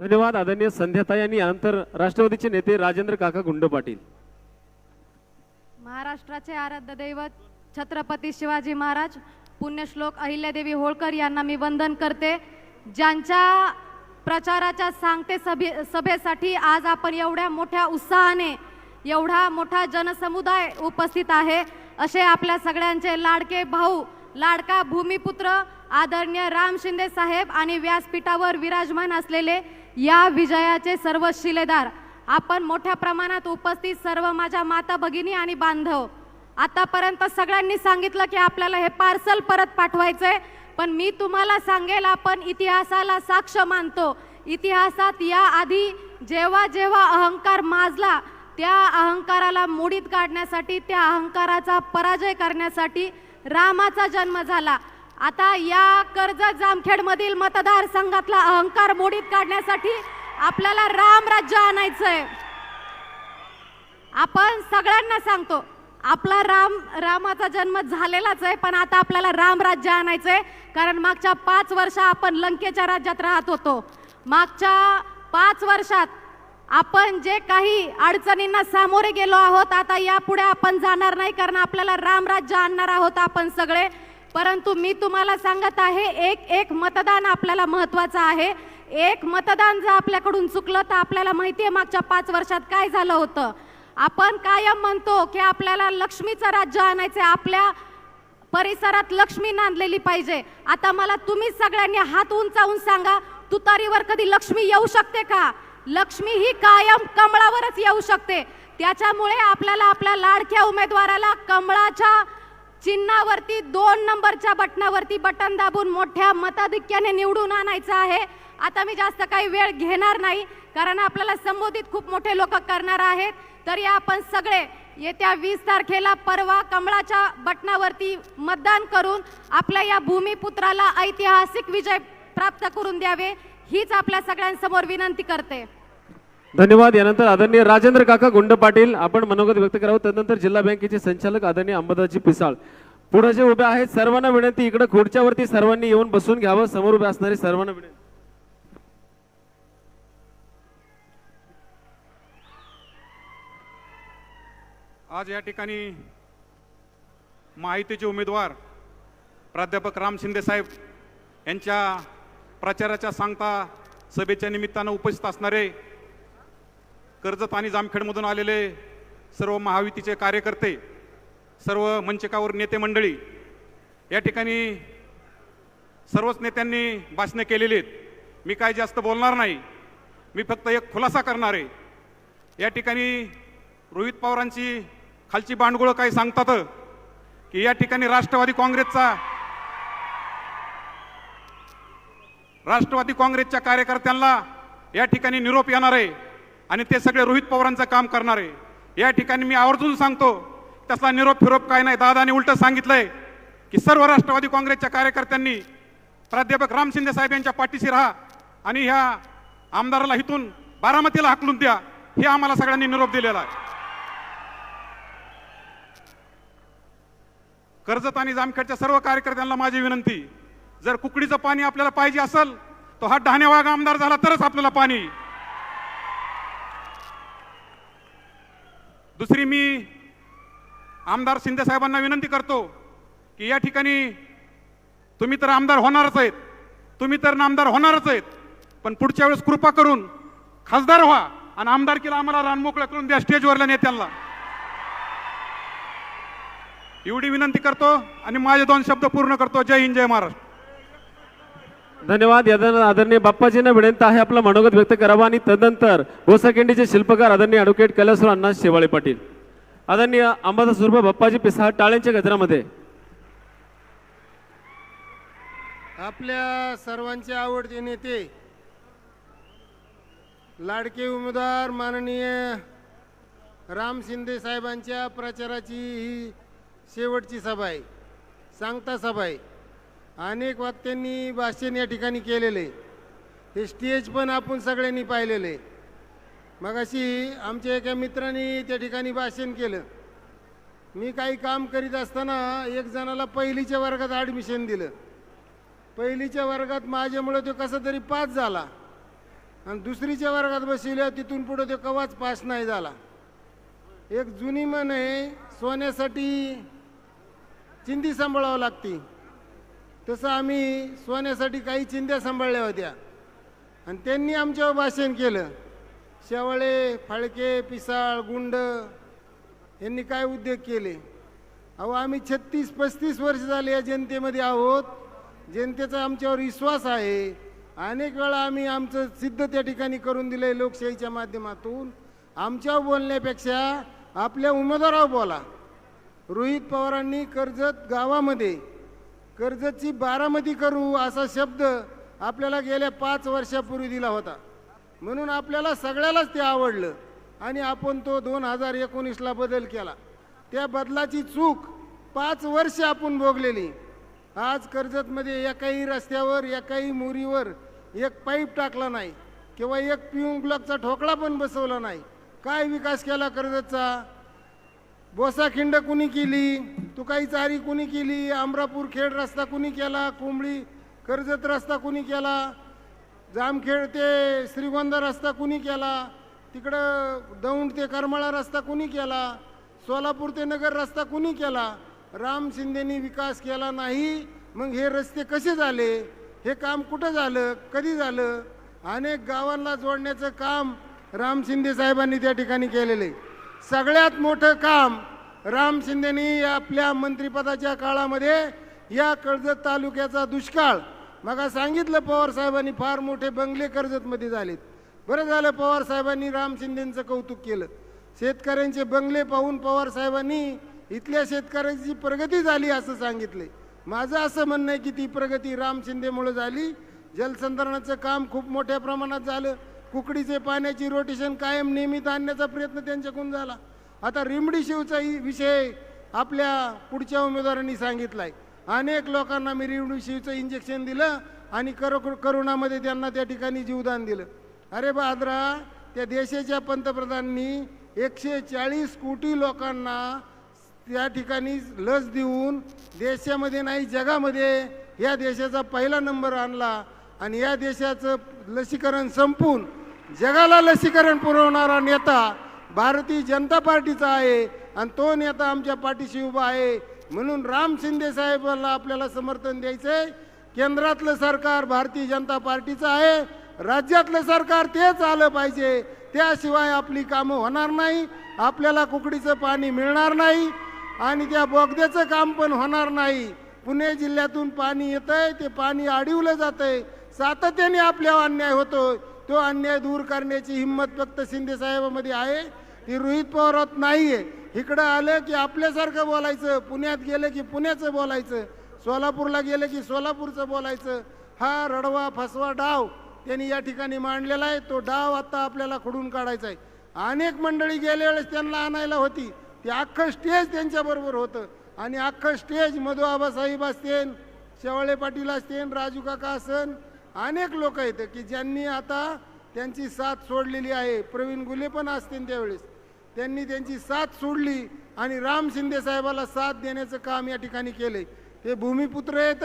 धन्यवाद आदरणीय संध्याताई आणि यानंतर राष्ट्रवादीचे नेते राजेंद्र काका गुंड पाटील. महाराष्ट्राचे आराध्य दैवत छत्रपती शिवाजी महाराज पुण्यश्लोक अहिल्यादेवी होळकर यांना मी वंदन करते. ज्यांच्या प्रचाराच्या सांगते सभे सभेसाठी आज आपण एवढ्या मोठ्या उत्साहाने एवढा मोठा जनसमुदाय उपस्थित आहे. असे आपल्या सगळ्यांचे लाडके भाऊ लाडका भूमिपुत्र आदरणीय राम शिंदे साहेब आणि व्यासपीठावर विराजमान असलेले या विजयाचे सर्व शिलेदार आपण मोठ्या प्रमाणात उपस्थित सर्व माझ्या माता भगिनी आणि बांधव. आतापर्यंत सगळ्यांनी सांगितलं की आपल्याला हे पार्सल परत पाठवायचंय पण मी तुम्हाला सांगेल आपण इतिहासाला साक्ष मानतो. इतिहासात या आधी जेव्हा जेव्हा अहंकार माजला त्या अहंकाराला मोडीत काढण्यासाठी त्या अहंकाराचा पराजय करण्यासाठी रामाचा जन्म झाला. आता या कर्जत जामखेडमधील मतदारसंघातला अहंकार मोडीत काढण्यासाठी आपल्याला राम राज्य आणायचंय. आपण सगळ्यांना सांगतो आपला राम रामाचा जन्म झालेलाच आहे पण आता आपल्याला राम राज्य आणायचंय कारण मागच्या पाच वर्ष आपण लंकेच्या राज्यात राहत होतो. मागच्या पाच वर्षात आपण जे काही अडचणींना सामोरे गेलो आहोत आता यापुढे आपण जाणार नाही कारण आपल्याला राम राज्य आणणार आहोत आपण सगळे. परंतु मी तुम्हाला सांगत आहे एक एक मतदान आपल्याला महत्वाचं आहे. एक मतदान जर आपल्याकडून चुकलं तर आपल्याला माहिती आहे मागच्या पाच वर्षात काय झालं होतं. आपण कायम म्हणतो की आपल्याला लक्ष्मीचं राज्य आणायचं आपल्या परिसरात लक्ष्मी नांदलेली पाहिजे. आता मला तुम्ही सगळ्यांनी हात उंचावून सांगा तुतारीवर कधी लक्ष्मी येऊ शकते का? लक्ष्मी ही कायम कमळावरच येऊ शकते. त्याच्यामुळे आपल्याला आपल्या लाडक्या उमेदवाराला कमळाच्या चिन्हावरती दोन नंबरच्या बटनावरती बटन दाबून मोठ्या मताधिक्याने निवडून आणायचं आहे. आता मी जास्त काही वेळ घेणार नाही कारण आपल्याला संबोधित खूप मोठे लोक करणार आहेत. तरी आपण सगळे येत्या वीस तारखेला परवा कमळाच्या बटनावरती मतदान करून आपल्या या भूमिपुत्राला ऐतिहासिक विजय प्राप्त करून द्यावे हीच आपल्या सगळ्यांसमोर विनंती करते. धन्यवाद. यानंतर आदरणीय राजेंद्र काका गुंड पाटील. आपण मनोगत व्यक्त करावं. त्यानंतर जिल्हा बँकेचे संचालक आदरणीय अंबादाजी पिसाळ. पुढे जे उभे आहेत सर्वांना विनंती इकडे खुर्च्यावरती सर्वांनी येऊन बसून घ्यावं. समोर उभे असणारे सर्वांना विनंती. आज या ठिकाणी माहितीचे उमेदवार प्राध्यापक राम शिंदे साहेब यांच्या प्रचाराच्या सांगता सभेच्या निमित्तानं उपस्थित असणारे कर्जत आणि जामखेडमधून आलेले सर्व महायुतीचे कार्यकर्ते सर्व मंचकावर नेते मंडळी या ठिकाणी सर्वच नेत्यांनी भाषणे केलेली आहेत. मी काय जास्त बोलणार नाही. मी फक्त एक खुलासा करणार आहे. या ठिकाणी रोहित पवारांची खालची बांडगुळं काही सांगतात की या ठिकाणी राष्ट्रवादी काँग्रेसचा राष्ट्रवादी काँग्रेसच्या कार्यकर्त्यांना या ठिकाणी निरोप येणार आहे. आणि ते सगळे रोहित पवारांचं काम करणार. आहे या ठिकाणी मी आवर्जून सांगतो त्याचा निरोप फिरोप काय नाही. दादाने उलट सांगितलंय की सर्व राष्ट्रवादी काँग्रेसच्या कार्यकर्त्यांनी प्राध्यापक राम शिंदे साहेब यांच्या पाठीशी राहा आणि ह्या आमदाराला इथून बारामतीला हाकलून द्या. हे आम्हाला सगळ्यांनी निरोप दिलेला आहे. कर्जत आणि जामखेडच्या सर्व कार्यकर्त्यांना माझी विनंती जर कुकडीचं पाणी आपल्याला पाहिजे असेल तो हा डहाणेवाग आमदार झाला तरच आपल्याला पाणी. दुसरी मी आमदार शिंदे साहेबांना विनंती करतो की या ठिकाणी तुम्ही तर आमदार होणारच आहेत. तुम्ही तर आमदार होणारच आहेत. पण पुढच्या वेळेस कृपा करून खासदार व्हा आणि आमदारकीला आम्हाला रानमोकळं करून द्या स्टेजवरल्या नेत्यांना. एवढी विनंती करतो आणि माझे दोन शब्द पूर्ण करतो. जय हिंद जय महाराष्ट्र. धन्यवाद. यादन आदरणीय बाप्पाजींना विनंती आहे आपलं मनोगत व्यक्त करावं आणि तदनंतर गोसाकेंडीचे शिल्पकार आदरणीय ॲडव्होकेट कैलासराव अण्णा शेवाळे पाटील. आदरणीय अंबादास सुरभा बाप्पाजी पिसाळ टाळ्यांच्या गजरामध्ये. आपल्या सर्वांचे आवडते नेते लाडके उमेदवार माननीय राम शिंदे साहेबांच्या प्रचाराची ही शेवटची सभा आहे सांगता सभा आहे. अनेक वक्त्यांनी भाषण या ठिकाणी केलेले. हे स्टेज पण आपण सगळ्यांनी पाहिलेले. मग अशी आमच्या एका मित्राने त्या ठिकाणी भाषण केलं. मी काही काम करीत असताना एक जणाला पहिलीच्या वर्गात ॲडमिशन दिलं. पहिलीच्या वर्गात माझ्यामुळे तो कसा तरी पास झाला. आणि दुसरीच्या वर्गात बसविल्या तिथून पुढं तो कवाच पास नाही झाला. एक जुनी म्हण आहे सोन्यासाठी चिंधी सांभाळावं लागते. तसं आम्ही सोन्यासाठी काही चिंध्या सांभाळल्या होत्या. आणि त्यांनी आमच्यावर भाषण केलं. शेवाळे फाळके पिसाळ गुंड यांनी काय उद्योग केले? अहो आम्ही छत्तीस पस्तीस वर्ष झाले या जनतेमध्ये आहोत. जनतेचा आमच्यावर विश्वास आहे. अनेक वेळा आम्ही आमचं सिद्ध त्या ठिकाणी करून दिलं आहे लोकशाहीच्या माध्यमातून. आमच्यावर बोलण्यापेक्षा आपल्या उमेदवारावर बोला. रोहित पवारांनी कर्जत गावामध्ये कर्जतची बारामती करू असा शब्द आपल्याला गेल्या पाच वर्षापूर्वी दिला होता. म्हणून आपल्याला सगळ्यालाच ते आवडलं आणि आपण तो दोन हजार एकोणीसला बदल केला. त्या बदलाची चूक पाच वर्ष आपण भोगलेली. आज कर्जतमध्ये एकाही रस्त्यावर एकाही मोरीवर एक पाईप टाकला नाही किंवा एक पिऊन ब्लॉकचा ठोकळा पण बसवला नाही. काय विकास केला कर्जतचा? बोसाखिंड कुणी केली? तुकाई चारी कुणी केली? अमरापूर खेड रस्ता कुणी केला? कोंबडी कर्जत रस्ता कुणी केला? जामखेड ते श्रीगोंदा रस्ता कुणी केला? तिकडं दौंड ते करमाळा रस्ता कुणी केला? सोलापूर ते नगर रस्ता कुणी केला? राम शिंदेनी विकास केला नाही मग हे रस्ते कसे झाले? हे काम कुठं झालं? कधी झालं? अनेक गावांना जोडण्याचं काम राम शिंदे साहेबांनी त्या ठिकाणी केलेलं आहे. सगळ्यात मोठं काम राम शिंदेनी आपल्या मंत्रिपदाच्या काळामध्ये या कर्जत तालुक्याचा दुष्काळ. मग सांगितलं पवार साहेबांनी फार मोठे बंगले कर्जतमध्ये झालेत. बरं झालं पवार साहेबांनी राम शिंदेचं कौतुक केलं. शेतकऱ्यांचे बंगले पाहून पवार साहेबांनी इथल्या शेतकऱ्यांची प्रगती झाली असं सांगितले माझं असं म्हणणं आहे की ती प्रगती राम शिंदेमुळे झाली. जलसंधारणाचं काम खूप मोठ्या प्रमाणात झालं. कुकडीचे पाण्याची रोटेशन कायम नियमित आणण्याचा प्रयत्न त्यांच्याकडून झाला. आता रिमडी शिवचा विषय आपल्या पुढच्या उमेदवारांनी सांगितलाय. अनेक लोकांना मी रिमडी शिवचं इंजेक्शन दिलं आणि करो करोनामध्ये त्यांना त्या ठिकाणी जीवदान दिलं. अरे बहादरा त्या देशाच्या पंतप्रधानांनी एकशे चाळीस कोटी लोकांना त्या ठिकाणी लस देऊन देशामध्ये नाही जगामध्ये या देशाचा पहिला नंबर आणला आणि या देशाचं लसीकरण संपून जगाला लसीकरण पुरवणारा नेता भारतीय जनता पार्टीचा आहे आणि तो नेता आमच्या पाठीशी उभा आहे. म्हणून राम शिंदे साहेबाला आपल्याला समर्थन द्यायचं आहे केंद्रातलं सरकार भारतीय जनता पार्टीचं आहे. राज्यातलं सरकार तेच आलं पाहिजे. त्याशिवाय आपली कामं होणार नाही. आपल्याला कुकडीचं पाणी मिळणार नाही. आणि त्या बोगद्याचं काम पण होणार नाही. पुणे जिल्ह्यातून पाणी येतंय. ते पाणी अडवलं जातंय. सातत्याने आपल्यावर अन्याय होतो तो अन्याय दूर करण्याची हिंमत फक्त शिंदेसाहेबामध्ये आहे. ती रोहित पवारात आहे इकडं आलं की आपल्यासारखं बोलायचं. पुण्यात गेलं की पुण्याचं बोलायचं. सोलापूरला गेलं की सोलापूरचं बोलायचं. हा रडवा फसवा डाव त्यांनी या ठिकाणी मांडलेला आहे. तो डाव आता आपल्याला खोडून काढायचा आहे अनेक मंडळी गेल्या वेळेस त्यांना आणायला होती. ते अख्खं स्टेज त्यांच्याबरोबर होतं. आणि अख्खं स्टेज मधु आबासाहेब असतेन शेवाळे पाटील असतेन राजू काका असन अनेक लोक आहेत की ज्यांनी आता त्यांची साथ सोडलेली आहे. प्रवीण गुले पण असतील त्यावेळेस. त्यांनी त्यांची साथ सोडली आणि राम शिंदे साहेबाला साथ देण्याचं काम या ठिकाणी केलंय. ते भूमिपुत्र आहेत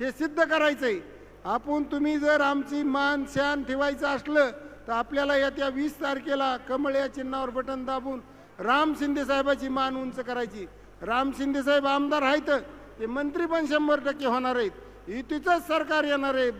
हे सिद्ध करायचं आहे आपण तुम्ही जर आमची मान शान ठेवायचं असलं तर आपल्याला येत्या वीस तारखेला कमळ या चिन्हावर बटन दाबून राम शिंदे साहेबाची मान उंच करायची. राम शिंदे साहेब आमदार आहेत ते मंत्री पण शंभर टक्के होणार आहेत. युतीचंच सरकार येणार आहे.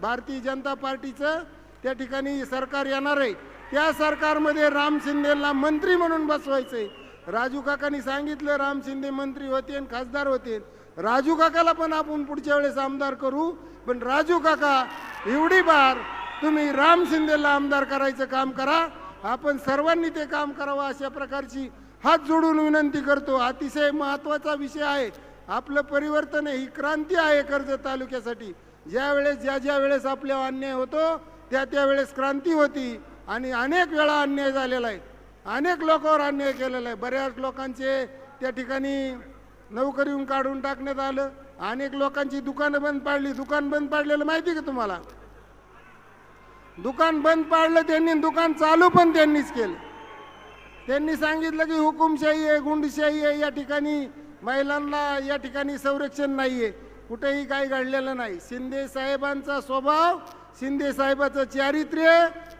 भारतीय जनता पार्टीचं त्या ठिकाणी सरकार येणार आहे. त्या सरकारमध्ये राम शिंदेला मंत्री म्हणून बसवायचंय. राजू काकांनी सांगितलं राम शिंदे मंत्री होते आणि खासदार होते. राजू काकाला पण आपण पुढच्या वेळेस आमदार करू. पण राजू काका एवढी बार तुम्ही राम शिंदेला आमदार करायचं काम करा. आपण सर्वांनी ते काम करावं अशा प्रकारची हात जोडून विनंती करतो. अतिशय महत्त्वाचा विषय आहे. आपलं परिवर्तन आहे ही क्रांती आहे कर्जत तालुक्यासाठी. ज्या वेळेस ज्या ज्या वेळेस आपल्यावर अन्याय होतो त्या त्या वेळेस क्रांती होती. आणि अनेक वेळा अन्याय झालेला आहे. अनेक लोकांवर अन्याय केलेला आहे. बऱ्याच लोकांचे त्या ठिकाणी नोकरीहून काढून टाकण्यात आलं. अनेक लोकांची दुकानं बंद पाडली. दुकान बंद पाडलेलं माहिती का तुम्हाला? दुकान बंद पाडलं त्यांनी दुकान चालू पण त्यांनीच केलं. त्यांनी सांगितलं की हुकुमशाही आहे गुंडशाही आहे. या ठिकाणी महिलांना या ठिकाणी संरक्षण नाहीये. कुठेही काही घडलेलं नाही. शिंदे साहेबांचा स्वभाव शिंदे साहेबाचं चारित्र्य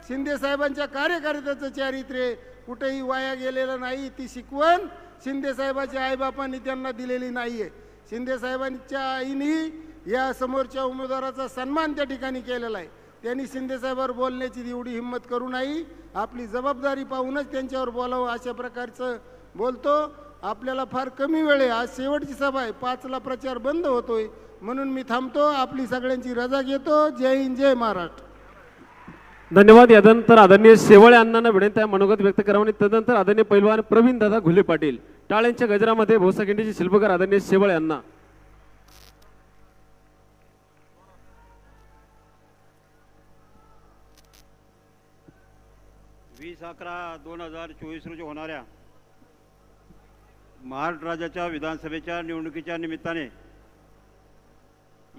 शिंदे साहेबांच्या कार्यकर्त्याचं चारित्र्य. कुठेही वाया गेलेलं नाही ती शिकवण शिंदे साहेबाच्या आईबापांनी त्यांना दिलेली नाहीये. शिंदे साहेबांच्या आईनी या समोरच्या उमेदवाराचा सन्मान त्या ठिकाणी केलेला आहे. त्यांनी शिंदेसाहेबावर बोलण्याची एवढी हिंमत करू नाही. आपली जबाबदारी पाहूनच त्यांच्यावर बोलावं अशा प्रकारचं बोलतो. आपल्याला फार कमी वेळ आहे. आज शेवटची सभा आहे. पाचला प्रचार बंद होतोय. म्हणून मी थांबतो. आपली सगळ्यांची रजा घेतो. जय हिंद जय महाराष्ट्र. धन्यवाद. यानंतर आदरणीय शेवळे अण्णांना विनंती आहे. मनोगत व्यक्त करावं. आणि तदनंतर आदरणीय पैलवान प्रवीण दादा घुले पाटील. टाळ्यांच्या गजरामध्ये भोसाखिंडीचे शिल्पकार आदरणीय शेवळे अण्णा. वीस अकरा दोन हजार चोवीस रोजी होणाऱ्या महाराष्ट्र राज्याच्या विधानसभेच्या निवडणुकीच्या निमित्ताने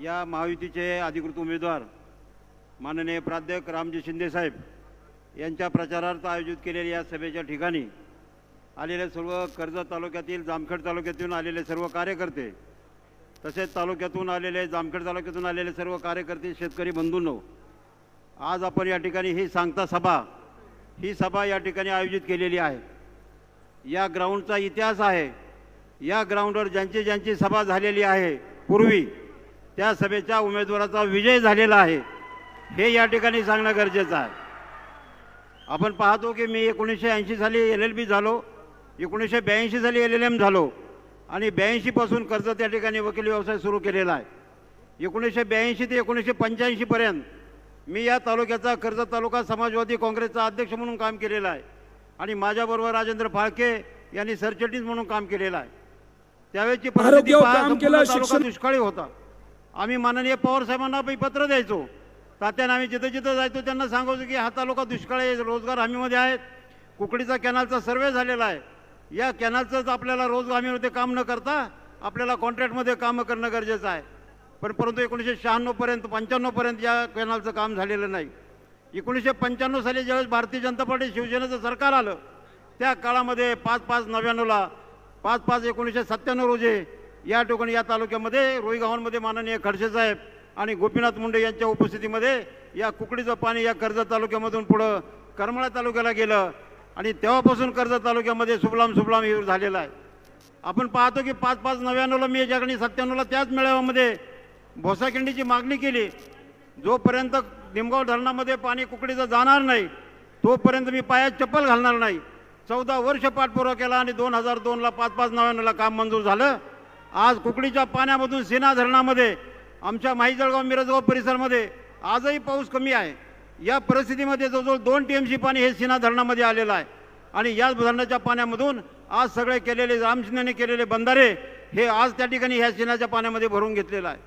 या महायुतीचे अधिकृत उमेदवार माननीय प्राध्यापक रामजी शिंदेसाहेब यांच्या प्रचारार्थ आयोजित केलेल्या या सभेच्या ठिकाणी आलेले सर्व कर्जत तालुक्यातील जामखेड तालुक्यातून आलेले सर्व कार्यकर्ते तसेच तालुक्यातून आलेले जामखेड तालुक्यातून आलेले सर्व कार्यकर्ते शेतकरी बंधूंनो आज आपण या ठिकाणी ही सांगता सभा ही सभा या ठिकाणी आयोजित केलेली आहे. या ग्राउंडचा इतिहास आहे. या ग्राउंडवर ज्यांची ज्यांची सभा झालेली आहे पूर्वी त्या सभेच्या उमेदवाराचा विजय झालेला आहे. हे या ठिकाणी सांगणं गरजेचं आहे. आपण पाहतो की मी एकोणीसशे ऐंशी साली एल एल बी झालो एकोणीसशे ब्याऐंशी साली एल एल एम झालो आणि ब्याऐंशीपासून कर्ज त्या ठिकाणी वकील व्यवसाय सुरू केलेला आहे. एकोणीसशे ब्याऐंशी ते एकोणीसशे पंच्याऐंशीपर्यंत मी या तालुक्याचा कर्जत तालुका समाजवादी काँग्रेसचा अध्यक्ष म्हणून काम केलेलं आहे. आणि माझ्याबरोबर राजेंद्र फाळके यांनी सरचिटणीस म्हणून काम केलेलं आहे. त्यावेळेची परिस्थिती दुष्काळी होता. आम्ही माननीय पवार साहेबांना पत्र द्यायचो. तात्याने आम्ही जिथं जिथं जायचो त्यांना सांगायचो की हा तालुका दुष्काळ आहे रोजगार हमीमध्ये आहेत कुकडीचा कॅनलचा सर्वे झालेला आहे. या कॅनलचंच आपल्याला रोजगार हमीमध्ये काम न करता आपल्याला कॉन्ट्रॅक्टमध्ये कामं करणं गरजेचं आहे. पण परंतु एकोणीसशे शहाण्णवपर्यंत पंच्याण्णवपर्यंत या कॅनलचं काम झालेलं नाही. एकोणीसशे पंच्याण्णव साली ज्यावेळेस भारतीय जनता पार्टी शिवसेनेचं सरकार आलं त्या काळामध्ये पाच पाच नव्याण्णवला पाच पाच एकोणीसशे सत्त्याण्णव रोजी या ठिकाणी या तालुक्यामध्ये रोईगावांमध्ये माननीय खडसे साहेब आणि गोपीनाथ मुंडे यांच्या उपस्थितीमध्ये या कुकडीचं पाणी या कर्जत तालुक्यामधून पुढं करमाळा तालुक्याला गेलं आणि तेव्हापासून कर्जत तालुक्यामध्ये सुबलाम सुबलाम हे झालेलं आहे. आपण पाहतो की पाच पाच नव्याण्णवला मी याच्या ठिकाणी सत्त्याण्णवला त्याच मेळाव्यामध्ये भोसाखिंडीची मागणी केली जोपर्यंत निमगाव धरणामध्ये पाणी कुकडीचं जाणार नाही तोपर्यंत मी पायात चप्पल घालणार नाही. चौदा वर्ष पाठपुरावा केला आणि दोन हजार दोनला पाच पाच नव्याण्णवला काम मंजूर झालं. आज कुकडीच्या पाण्यामधून सिना धरणामध्ये आमच्या माहीजळगाव मिरजगाव परिसरामध्ये आजही पाऊस कमी आहे. या परिस्थितीमध्ये जवळजवळ दोन टी एम सी पाणी हे सिना धरणामध्ये आलेलं आहे. आणि याच धरणाच्या पाण्यामधून आज सगळे केलेले रामशिंदेने केलेले बंधारे हे आज त्या ठिकाणी ह्या सिनाच्या पाण्यामध्ये भरून घेतलेलं आहे.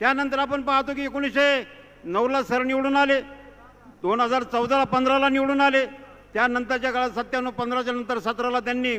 त्यानंतर आपण पाहतो की एकोणीसशे नऊला सर निवडून आले दोन हजार चौदाला पंधराला निवडून आले त्यानंतरच्या काळात सत्त्याण्णव पंधराच्या नंतर सतराला त्यांनी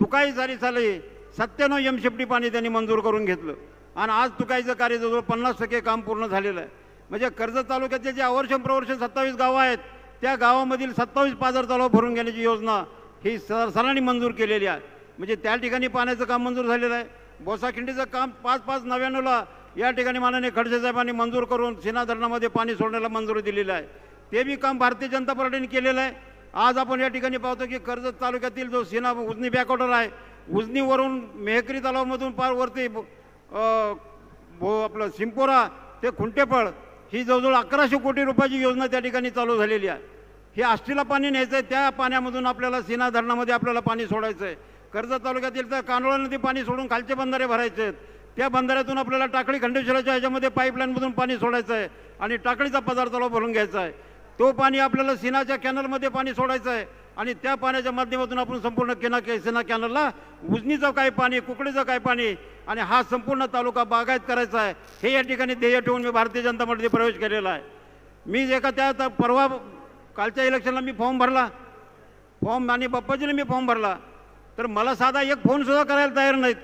तुकाई झाली झाली सत्त्याण्णव एम शिफ्टी पाणी त्यांनी मंजूर करून घेतलं. आणि आज तुकाईचं कार्य जवळ पन्नास टक्के काम पूर्ण झालेलं आहे. म्हणजे कर्जत तालुक्यातले जे अवर्षण प्रवर्षण सत्तावीस गावं आहेत त्या गावामधील सत्तावीस पाझर तलाव भरून घेण्याची योजना ही सर सरांनी मंजूर केलेली आहे. म्हणजे त्या ठिकाणी पाण्याचं काम मंजूर झालेलं आहे. बोसाखिंडीचं काम पाच पाच नव्याण्णवला या ठिकाणी माननीय खडसे साहेबांनी मंजूर करून सिना धरणामध्ये पाणी सोडण्याला मंजुरी दिलेली आहे. ते बी काम भारतीय जनता पार्टीने केलेलं आहे. आज आपण या ठिकाणी पाहतो की कर्जत तालुक्यातील जो सीना उजनी बॅकवॉटर आहे उजनीवरून मेहकरी तलावामधून पार वरती भो आपलं सिंपोरा ते खुंटेफळ ही जवळजवळ अकराशे कोटी रुपयाची योजना त्या ठिकाणी चालू झालेली आहे. हे आष्टीला पाणी न्यायचं आहे त्या पाण्यामधून आपल्याला सिना धरणामध्ये आपल्याला पाणी सोडायचं आहे कर्जत तालुक्यातील तर कानोळा नदी पाणी सोडून खालचे बंधारे भरायचे आहेत त्या बंधाऱ्यातून आपल्याला टाकळी खंडेश्वराच्या ह्याच्यामध्ये पाईपलाईनमधून पाणी सोडायचं आहे आणि टाकळीचा पदार्थाला भरून घ्यायचा आहे तो पाणी आपल्याला सिनाच्या कॅनलमध्ये पाणी सोडायचं आहे आणि त्या पाण्याच्या माध्यमातून आपण संपूर्ण केना सिना कॅनलला उजनीचं काय पाणी कुकडीचं काय पाणी आणि हा संपूर्ण तालुका बागायत करायचा आहे हे या ठिकाणी ध्येय ठेवून मी भारतीय जनता पार्टीत प्रवेश केलेला आहे. मी एका त्या त्या परवा कालच्या इलेक्शनला मी फॉर्म भरला. फॉर्म आणि बाप्पाजीने मी फॉर्म भरला. तर मला साधा एक फोनसुद्धा करायला तयार नाहीत.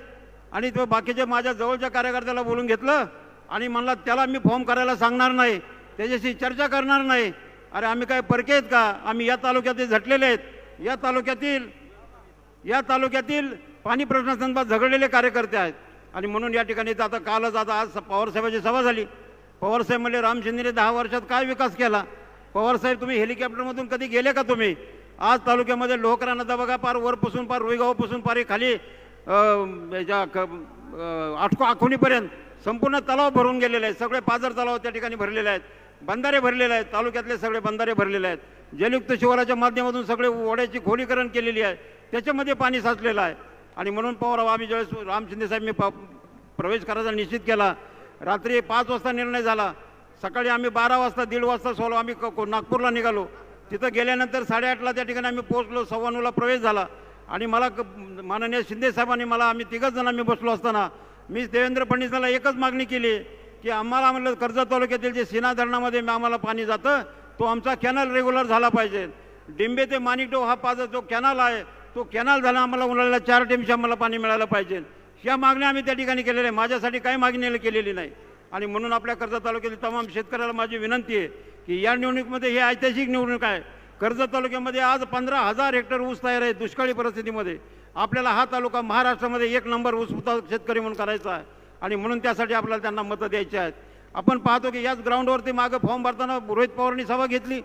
आणि तो बाकीच्या माझ्या जवळच्या कार्यकर्त्याला बोलून घेतलं आणि म्हणला त्याला मी फॉर्म करायला सांगणार नाही त्याच्याशी चर्चा करणार नाही. अरे आम्ही काय परके आहेत का? आम्ही या तालुक्यातील झटलेले आहेत. या तालुक्यातील या तालुक्यातील पाणी प्रश्नासंदर्भात झगडलेले कार्यकर्ते आहेत. आणि म्हणून या ठिकाणी आता कालच आता आज पवारसाहेबाची सभा झाली. पवारसाहेब म्हणजे राम शिंदेने दहा वर्षात काय विकास केला? पवारसाहेब तुम्ही हेलिकॉप्टरमधून कधी गेले का तुम्ही? आज तालुक्यामध्ये लोहकरा बघा पार वरपासून पार रुईगावपासून पार खाली याच्या क- आखोणीपर्यंत संपूर्ण तलाव भरून गेलेले आहेत. सगळे पाझर तलाव त्या ठिकाणी भरलेले आहेत. बंधारे भरलेले आहेत. तालुक्यातले सगळे बंधारे भरलेले आहेत. जलयुक्त शिवाराच्या माध्यमातून सगळे ओढ्याची खोलीकरण केलेली आहे. त्याच्यामध्ये पाणी साचलेलं आहे. आणि म्हणून पवार आम्ही ज्यावेळेस राम शिंदे मी प- प्रवेश करायचा निश्चित केला. रात्री पाच वाजता निर्णय झाला. सकाळी आम्ही बारा वाजता दीड वाजता सोलो आम्ही को- नागपूरला निघालो. तिथं गेल्यानंतर साडेआठला त्या ठिकाणी आम्ही पोहोचलो. सव्वा नऊला प्रवेश झाला. आणि मला क- माननीय शिंदेसाहेबांनी मला आम्ही तिघच जण आम्ही बसलो असताना मी देवेंद्र फडणवीसांना एकच मागणी केली की आम्हाला म्हणलं कर्जत तालुक्यातील जे सीना धरणामध्ये आम्हाला पाणी जातं तो आमचा कॅनल रेग्युलर झाला पाहिजे. डिंबे ते माणिकडो हा पाजा जो कॅनल आहे तो कॅनल झाला आम्हाला उन्हाळ्याला चार टेमशी आम्हाला पाणी मिळालं पाहिजे. या मागण्या आम्ही त्या ठिकाणी केलेल्या आहे माझ्यासाठी काही मागणी केलेली नाही. आणि म्हणून आपल्या कर्जत तालुक्यातील तमाम शेतकऱ्याला माझी विनंती आहे की या निवडणुकीमध्ये ही ऐतिहासिक निवडणूक आहे. कर्जत तालुक्यामध्ये आज पंधरा हजार हेक्टर ऊस तयार आहे दुष्काळी परिस्थितीमध्ये. आपल्याला हा तालुका महाराष्ट्रामध्ये एक नंबर ऊस शेतकरी म्हणून करायचा आहे. आणि म्हणून त्यासाठी आपल्याला त्यांना मतं द्यायची आहेत. आपण पाहतो की याच ग्राउंडवरती मागं फॉर्म भरताना रोहित पवारांनी सभा घेतली.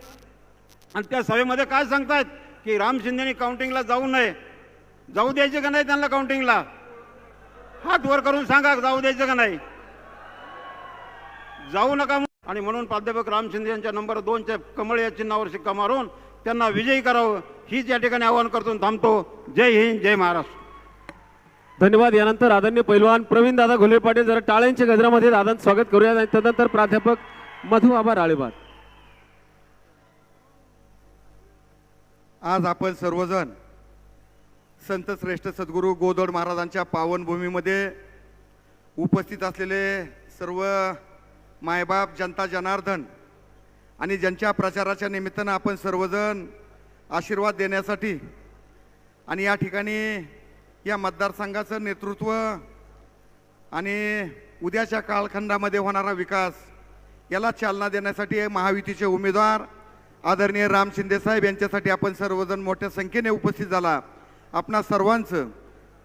आणि त्या सभेमध्ये काय सांगतायत? की राम शिंदेनी काउंटिंगला जाऊ नये. जाऊ द्यायचे का नाही त्यांना काउंटिंगला हात वर करून सांगा जाऊ द्यायचं का नाही? जाऊ नका आणि म्हणून प्राध्यापक राम शिंदे यांच्या नंबर दोनच्या कमळ या चिन्हावर शिक्का मारून त्यांना विजयी करावं हीच या ठिकाणी आवाहन करतो थांबतो. जय हिंद जय महाराष्ट्र. धन्यवाद. यानंतर आदरणीय पैलवान प्रवीण दादा घोले पाटील जरा टाळ्यांच्या गजरामध्ये दादांचं स्वागत करूया. आणि तदनंतर प्राध्यापक मधु आबा राळेबाद. आज आपण सर्वजण संत श्रेष्ठ सद्गुरू गोदड महाराजांच्या पावनभूमीमध्ये उपस्थित असलेले सर्व मायबाप जनता जनार्दन आणि ज्यांच्या प्रचाराच्या निमित्तानं आपण सर्वजण आशीर्वाद देण्यासाठी आणि या ठिकाणी या मतदारसंघाचं नेतृत्व आणि उद्याच्या कालखंडामध्ये होणारा विकास याला चालना देण्यासाठी महायुतीचे उमेदवार आदरणीय राम शिंदेसाहेब यांच्यासाठी आपण सर्वजण मोठ्या संख्येने उपस्थित झाला. आपणा सर्वांचं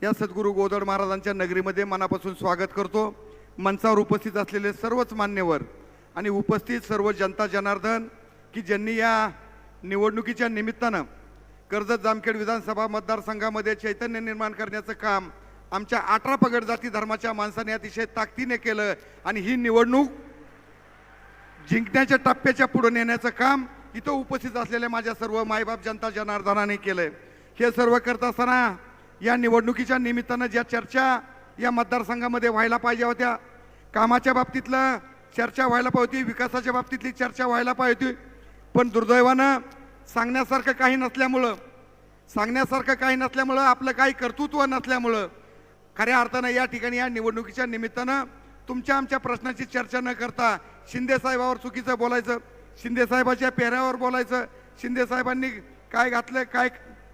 या सद्गुरू गोदड महाराजांच्या नगरीमध्ये मनापासून स्वागत करतो. मंचावर उपस्थित असलेले सर्वच मान्यवर आणि उपस्थित सर्व जनता जनार्दन की ज्यांनी या निवडणुकीच्या निमित्तानं कर्जत जामखेड विधानसभा मतदारसंघामध्ये चैतन्य निर्माण करण्याचं काम आमच्या अठरा पगड जाती धर्माच्या माणसाने अतिशय ताकदीने केलं आणि ही निवडणूक जिंकण्याच्या टप्प्याच्या पुढे नेण्याचं काम इथं उपस्थित असलेल्या माझ्या सर्व मायबाप जनता जनार्दनाने केलंय. हे सर्व करत असताना या निवडणुकीच्या निमित्तानं ज्या चर्चा या मतदारसंघामध्ये व्हायला पाहिजे होत्या कामाच्या बाबतीतलं चर्चा व्हायला पाहिजे विकासाच्या बाबतीतली चर्चा व्हायला पाहिजे पण दुर्दैवानं सांगण्यासारखं काही नसल्यामुळं सांगण्यासारखं काही नसल्यामुळं आपलं काही कर्तृत्व नसल्यामुळं खऱ्या अर्थानं या ठिकाणी या निवडणुकीच्या निमित्तानं तुमच्या आमच्या प्रश्नाची चर्चा न करता शिंदेसाहेबावर चुकीचं बोलायचं शिंदेसाहेबाच्या पेहऱ्यावर बोलायचं शिंदेसाहेबांनी काय घातलं काय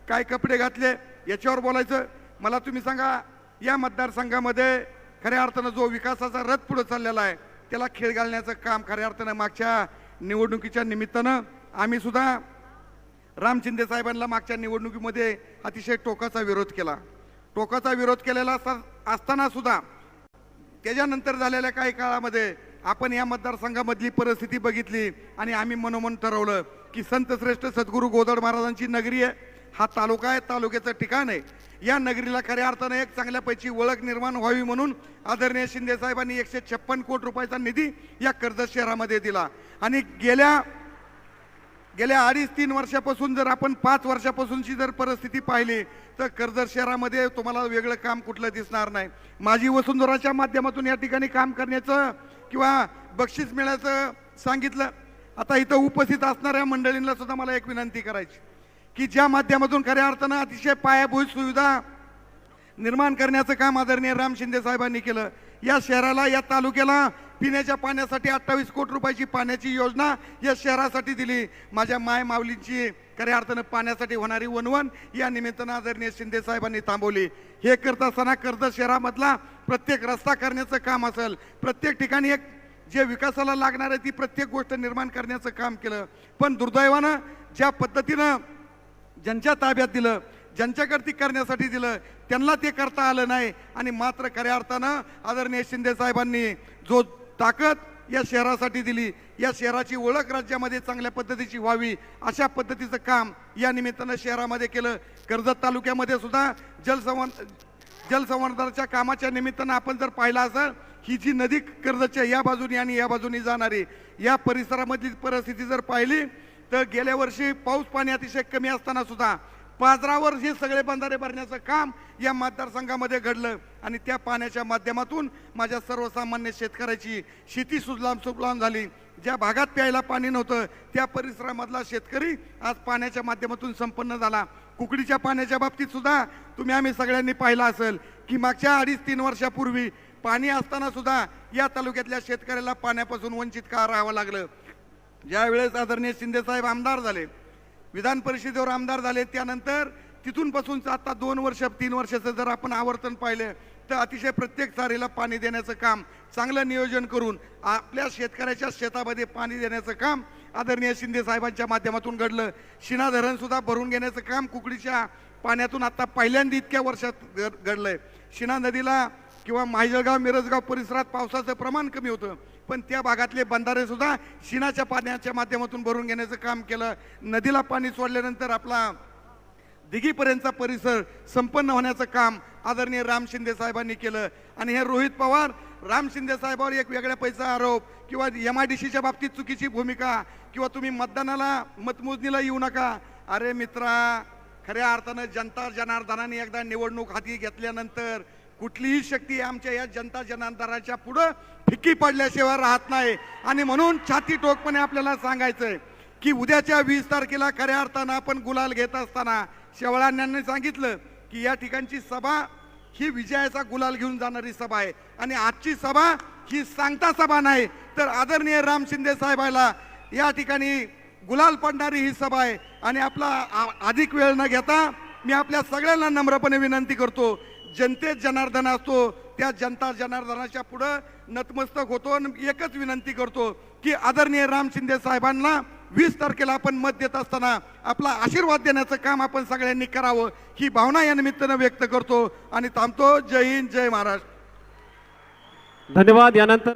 काय कपडे घातले याच्यावर बोलायचं. मला तुम्ही सांगा या मतदारसंघामध्ये खऱ्या अर्थानं जो विकासाचा रथ पुढे चाललेला आहे त्याला खेळ घालण्याचं काम खऱ्या अर्थानं मागच्या निवडणुकीच्या निमित्तानं आम्ही सुद्धा राम शिंदे साहेबांना मागच्या निवडणुकीमध्ये अतिशय टोकाचा विरोध केला. टोकाचा विरोध केलेला असताना सुद्धा त्याच्यानंतर झालेल्या काही काळामध्ये आपण या मतदारसंघामधली परिस्थिती बघितली आणि आम्ही मनोमन ठरवलं की संत श्रेष्ठ सद्गुरू गोदड महाराजांची नगरी आहे. हा तालुका आहे तालुक्याचं ठिकाण आहे. या नगरीला खऱ्या अर्थानं एक चांगल्यापैकी ओळख निर्माण व्हावी म्हणून आदरणीय शिंदे साहेबांनी एकशे छप्पन कोटी रुपयाचा निधी या कर्जत शहरामध्ये दिला. आणि गेल्या गेल्या अडीच तीन वर्षापासून जर आपण पाच वर्षापासूनची जर परिस्थिती पाहिली तर कर्जत शहरामध्ये तुम्हाला वेगळं काम कुठलं दिसणार नाही. माझी वसुंधराच्या माध्यमातून या ठिकाणी काम करण्याचं किंवा बक्षीस मिळायचं सांगितलं. आता इथं उपस्थित असणाऱ्या मंडळींना सुद्धा मला एक विनंती करायची. की ज्या माध्यमातून खऱ्या अर्थानं अतिशय पायाभूत सुविधा निर्माण करण्याचं काम आदरणीय राम शिंदे साहेबांनी केलं. या शहराला या तालुक्याला पिण्याच्या पाण्यासाठी अठ्ठावीस कोटी रुपयाची पाण्याची योजना या शहरासाठी दिली. माझ्या माय माऊलींची खऱ्या अर्थानं पाण्यासाठी होणारी वनवन या निमित्तानं आदरणीय शिंदे साहेबांनी थांबवली. हे करत असताना कर्जत शहरामधला प्रत्येक रस्ता करण्याचं काम असेल प्रत्येक ठिकाणी एक जे विकासाला लागणार आहे ती प्रत्येक गोष्ट निर्माण करण्याचं काम केलं. पण दुर्दैवानं ज्या पद्धतीनं ज्यांच्या ताब्यात दिलं ज्यांच्याकडे ती करण्यासाठी दिलं त्यांना ते करता आलं नाही. आणि मात्र खऱ्या अर्थानं आदरणीय शिंदे साहेबांनी जो ताकद या शहरासाठी दिली या शहराची ओळख राज्यामध्ये चांगल्या पद्धतीची व्हावी अशा पद्धतीचं काम या निमित्तानं शहरामध्ये केलं. कर्जत तालुक्यामध्ये सुद्धा जलसंवन जलसंवर्धनाच्या कामाच्या निमित्तानं आपण जर पाहिलं असेल ही जी नदी कर्जतच्या या बाजूनी आणि या बाजूनी जाणारी या परिसरामधली परिस्थिती जर पाहिली तर गेल्या वर्षी पाऊस पाणी अतिशय कमी असताना सुद्धा पाजरावर हे सगळे बंधारे भरण्याचं काम या मतदारसंघामध्ये घडलं. आणि त्या पाण्याच्या माध्यमातून माझ्या सर्वसामान्य शेतकऱ्याची शेती सुजलाम सुफलाम झाली. ज्या भागात प्यायला पाणी नव्हतं त्या परिसरामधला शेतकरी आज पाण्याच्या माध्यमातून संपन्न झाला. कुकडीच्या पाण्याच्या बाबतीत सुद्धा तुम्ही आम्ही सगळ्यांनी पाहिलं असेल की मागच्या अडीच तीन वर्षापूर्वी पाणी असताना सुद्धा या तालुक्यातल्या शेतकऱ्याला पाण्यापासून वंचित का राहावं लागलं? ज्यावेळेस आदरणीय शिंदेसाहेब आमदार झाले विधान परिषदेवर आमदार झाले त्यानंतर तिथून पासूनच आता दोन वर्ष तीन वर्षाचं जर आपण आवर्तन पाहिलं तर अतिशय प्रत्येक सारीला पाणी देण्याचं काम चांगलं नियोजन करून आपल्या शेतकऱ्याच्या शेतामध्ये पाणी देण्याचं काम आदरणीय शिंदे साहेबांच्या माध्यमातून घडलं. शिना धरणसुद्धा भरून घेण्याचं काम कुकडीच्या पाण्यातून आता पहिल्यांदा इतक्या वर्षात घडलं घडलंय. शिना नदीला किंवा माहिजळगाव मिरजगाव परिसरात पावसाचं प्रमाण कमी होतं. पण त्या भागातले बंधारे सुद्धा शिणाच्या पाण्याच्या माध्यमातून भरून घेण्याचं काम केलं. नदीला पाणी सोडल्यानंतर आपला दिघीपर्यंतचा परिसर संपन्न होण्याचं काम आदरणीय राम शिंदे साहेबांनी केलं. आणि हे रोहित पवार राम शिंदे साहेबावर एक वेगळ्या पैसा आरोप किंवा एम आय डी सीच्या बाबतीत चुकीची भूमिका किंवा तुम्ही मतदानाला मतमोजणीला येऊ नका. अरे मित्रा खऱ्या अर्थानं जनता जनार्दनाने एकदा निवडणूक हाती घेतल्यानंतर कुठलीही शक्ती आमच्या या जनता जनांतराच्या पुढं फिक्की पडल्याशिवाय राहत नाही. आणि म्हणून छाती टोकपणे आपल्याला सांगायचंय की उद्याच्या वीस तारखेला खऱ्या अर्थानं आपण गुलाल घेत असताना शेवळाण्यांनी सांगितलं की या ठिकाणची सभा ही विजयाचा गुलाल घेऊन जाणारी सभा आहे. आणि आजची सभा ही सांगता सभा नाही तर आदरणीय राम शिंदे साहेबाला या ठिकाणी गुलाल पडणारी ही सभा आहे. आणि आपला आ- अधिक वेळ न घेता मी आपल्या सगळ्यांना नम्रपणे विनंती करतो जनतेत जनार्दन असतो त्या जनता जनार्दनाच्या पुढं नतमस्तक होतो आणि एकच विनंती करतो की आदरणीय राम शिंदे साहेबांना वीस तारखेला आपण मत देत असताना आपला आशीर्वाद देण्याचं काम आपण सगळ्यांनी करावं ही भावना या निमित्तानं व्यक्त करतो आणि थांबतो. जय हिंद जय महाराष्ट्र. धन्यवाद. यानंतर